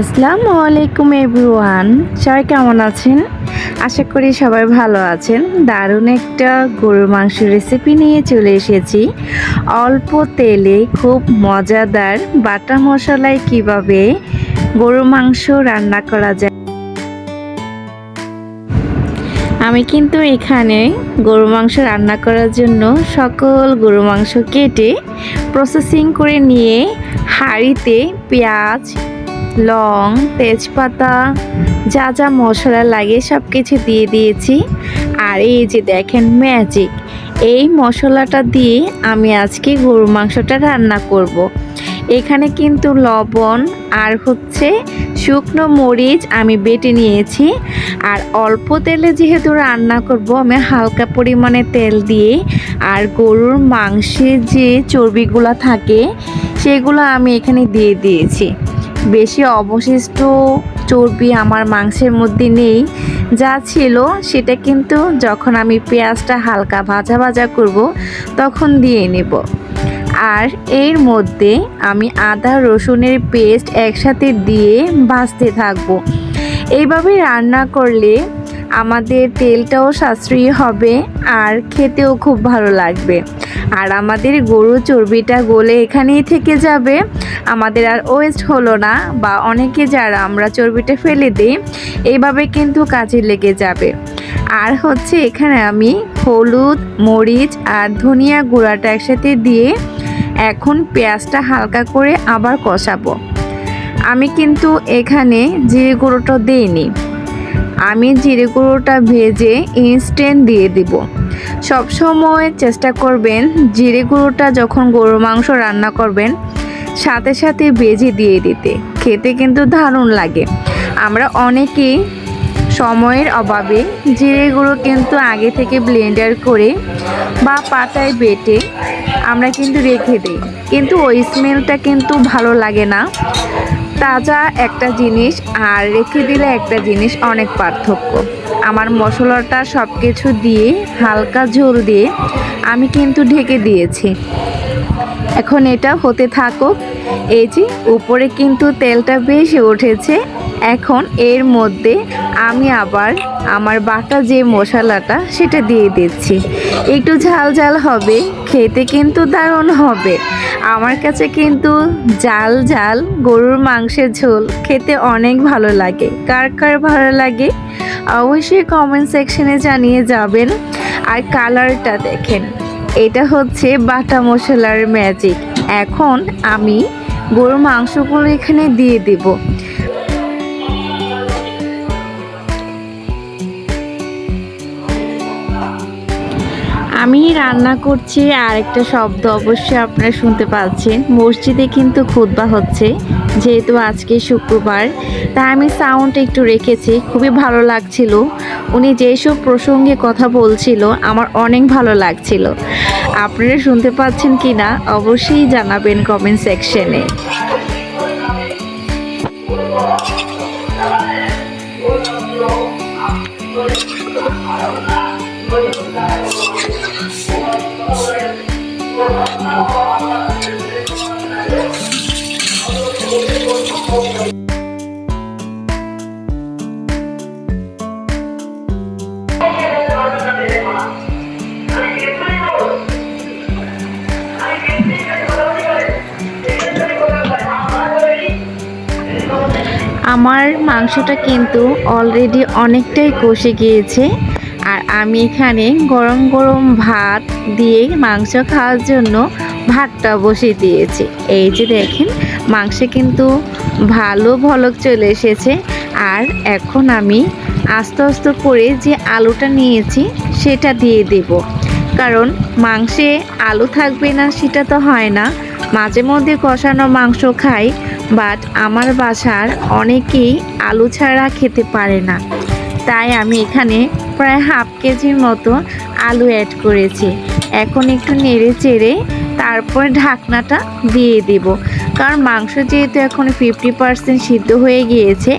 আসসালামু আলাইকুম এভরিওয়ান। সবাই কেমন আছেন? আশা করি সবাই ভালো আছেন। দারুণ একটা গরুর মাংস রেসিপি নিয়ে চলে এসেছি। অল্প তেলে খুব মজাদার বাটা মশলায় কীভাবে গরুর মাংস রান্না করা যায়। আমি কিন্তু এখানে গরু মাংস রান্না করার জন্য সকল গরু মাংস কেটে প্রসেসিং করে নিয়ে হাঁড়িতে পেঁয়াজ লং, তেজপাতা, যা যা মশলা লাগে সব কিছু দিয়ে দিয়েছি। আর এই যে দেখেন ম্যাজিক এই মশলাটা দিয়ে আমি আজকে গরু মাংসটা রান্না করব। এখানে কিন্তু লবণ আর হচ্ছে শুকনো মরিচ আমি বেটে নিয়েছি। আর অল্প তেলে যেহেতু রান্না করব, আমি হালকা পরিমাণে তেল দিয়ে আর গরুর মাংসের যে চর্বিগুলো থাকে, সেগুলো আমি এখানে দিয়ে দিয়েছি। বেশি অবশিষ্ট চর্বি আমার মাংসের মধ্যে নেই। যা ছিল সেটা কিন্তু যখন আমি পেঁয়াজটা হালকা ভাজা ভাজা করব, তখন দিয়ে নেব। আর এর মধ্যে আমি আদা, রসুনের পেস্ট একসাথে দিয়ে ভাজতে থাকব। এইভাবে রান্না করলে আমাদের তেলটাও সাশ্রয়ী হবে আর খেতেও খুব ভালো লাগবে। আর আমাদের গরু চর্বিটা গলে এখানেই থেকে যাবে। আমাদের আর ওয়েস্ট হলো না বা অনেকে যারা আমরা চর্বিটা ফেলে দিই এইভাবে কিন্তু কাজে লেগে যাবে। আর হচ্ছে এখানে আমি হলুদ, মরিচ আর ধনিয়া গুঁড়াটা একসাথে দিয়ে এখন পেঁয়াজটা হালকা করে আবার কষাবো। আমি কিন্তু এখানে জিরে গুঁড়োটা দিইনি আমি জিরে গুঁড়োটা ভেজে ইনস্ট্যান্ট দিয়ে দিব। সবসময় চেষ্টা করবেন জিরে গুঁড়োটা যখন গরু মাংস রান্না করবেন, সাথে সাথে ভেজে দিয়ে দিতে। খেতে কিন্তু দারুণ লাগে। আমরা অনেকেই সময়ের অভাবে জিরে গুঁড়ো কিন্তু আগে থেকে ব্লেন্ডার করে বা পাতায় বেটে আমরা কিন্তু রেখে দিই। কিন্তু ওই স্মেলটা কিন্তু ভালো লাগে না। তাজা একটা জিনিস আর রেখে দিলে একটা জিনিস অনেক পার্থক্য। আমার মশলাটা সব কিছু দিয়ে হালকা ঝোল দিয়ে আমি কিন্তু ঢেকে দিয়েছি। এখন এটা হতে থাকুক। এই যে, উপরে কিন্তু তেলটা বেশি উঠেছে। এখন এর মধ্যে আমি আবার আমার বাটা যে মশলাটা সেটা দিয়ে দিচ্ছি। একটু ঝাল ঝাল হবে, খেতে কিন্তু দারুণ হবে। আমার কাছে কিন্তু জাল জাল গরুর মাংসের ঝোল খেতে অনেক ভালো লাগে। কার কার ভালো লাগে? অবশ্যই কমেন্ট সেকশনে জানিয়ে যাবেন। আর কালারটা দেখেন, এটা হচ্ছে বাটা মশলার ম্যাজিক এখন আমি গরুর মাংসগুলো এখানে দিয়ে দেব। আমি রান্না করছি আর একটা শব্দ অবশ্যই আপনারা শুনতে পাচ্ছেন। মসজিদে কিন্তু খুতবা হচ্ছে, যেহেতু আজকে শুক্রবার। তাই আমি সাউন্ড একটু রেখেছি, খুবই ভালো লাগছিল। উনি যেসব প্রসঙ্গে কথা বলছিল, আমার অনেক ভালো লাগছিল। আপনারা শুনতে পাচ্ছেন কি না অবশ্যই জানাবেন কমেন্ট সেকশনে আমার মাংসটা কিন্তু অলরেডি অনেকটাই কষে গিয়েছে। আর আমি এখানে গরম গরম ভাত দিয়ে মাংস খাওয়ার জন্য ভাতটা বসিয়ে দিয়েছি। এই যে দেখেন, মাংসে কিন্তু ভালো ভলক চলে এসেছে। আর এখন আমি আস্তে আস্তে করে যে আলুটা নিয়েছি, সেটা দিয়ে দেব। কারণ মাংসে আলু থাকবে না, সেটা তো হয় না। মাঝে মধ্যে কষানো মাংস খাই, বাট আমার বাসার অনেকেই আলু ছাড়া খেতে পারে না। তাই আমি এখানে প্রায় হাফ কেজির মতো আলু অ্যাড করেছি। এখন একটু নেড়ে চেড়ে তারপর ঢাকনাটা দিয়ে দেব। কারণ মাংস যেহেতু এখন ফিফটি পারসেন্ট সিদ্ধ হয়ে গিয়েছে,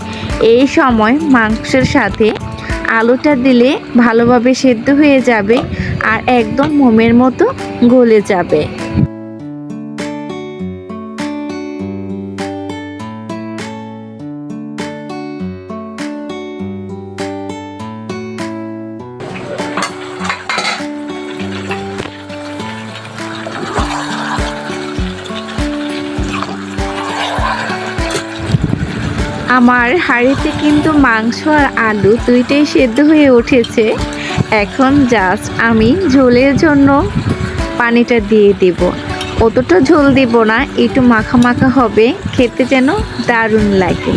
এই সময় মাংসের সাথে আলুটা দিলে ভালোভাবে সেদ্ধ হয়ে যাবে আর একদম মোমের মতো গলে যাবে। আমার হাঁড়িতে কিন্তু মাংস আর আলু দুইটাই সেদ্ধ হয়ে উঠেছে। এখন জাস্ট আমি ঝোলের জন্য পানিটা দিয়ে দেব। অতটা ঝোল দিব না, একটু মাখা মাখা হবে, খেতে যেন দারুণ লাগে।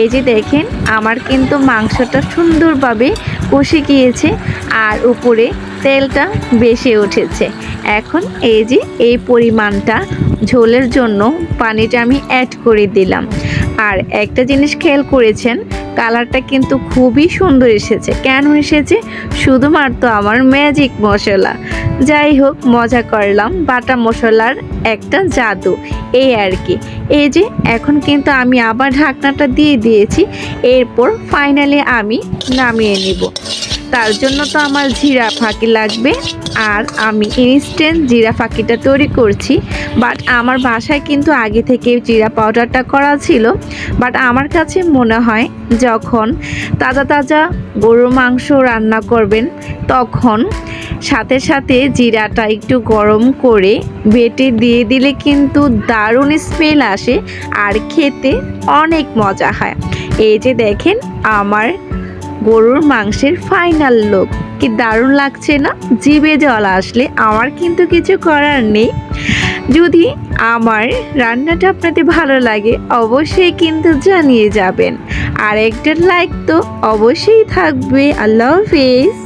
এই যে দেখেন, আমার কিন্তু মাংসটা সুন্দরভাবে কষে গিয়েছে আর উপরে তেলটা বেশি উঠেছে। এখন এই যে এই পরিমাণটা ঝোলের জন্য পানিটা আমি অ্যাড করে দিলাম। আর একটা জিনিস খেয়াল করেছেন, কালারটা কিন্তু খুবই সুন্দর এসেছে। কেন এসেছে? শুধুমাত্র আমার ম্যাজিক মশলা। যাই হোক, মজা করলাম। বাটা মশলার একটা জাদু। এই আর কি। এই যে, এখন কিন্তু আমি আবার ঢাকনাটা দিয়ে দিয়েছি। এরপর ফাইনালি আমি নামিয়ে নিব। তার জন্য তো আমার জিরা ফাঁকি লাগবে আর আমি ইনস্ট্যান্ট জিরা ফাঁকিটা তৈরি করছি। বাট আমার বাসায় কিন্তু আগে থেকে জিরা পাউডারটা করা ছিল। বাট আমার কাছে মনে হয় যখন তাজা তাজা গরুর মাংস রান্না করবেন, তখন সাথে সাথে জিরাটা একটু গরম করে বেটে দিয়ে দিলে কিন্তু দারুণ স্মেল আসে আর খেতে অনেক মজা হয়। এই যে দেখেন, আমার গরুর মাংসের ফাইনাল লোক কি দারুণ লাগছে না? জিভে জল আসলে আমার কিন্তু কিছু করার নেই। যদি আমার রান্নাটা আপনাদের ভালো লাগে, অবশ্যই কিন্তু জানিয়ে যাবেন। আর একটা লাইক তো অবশ্যই থাকবে। আল্লাহ হাফিজ।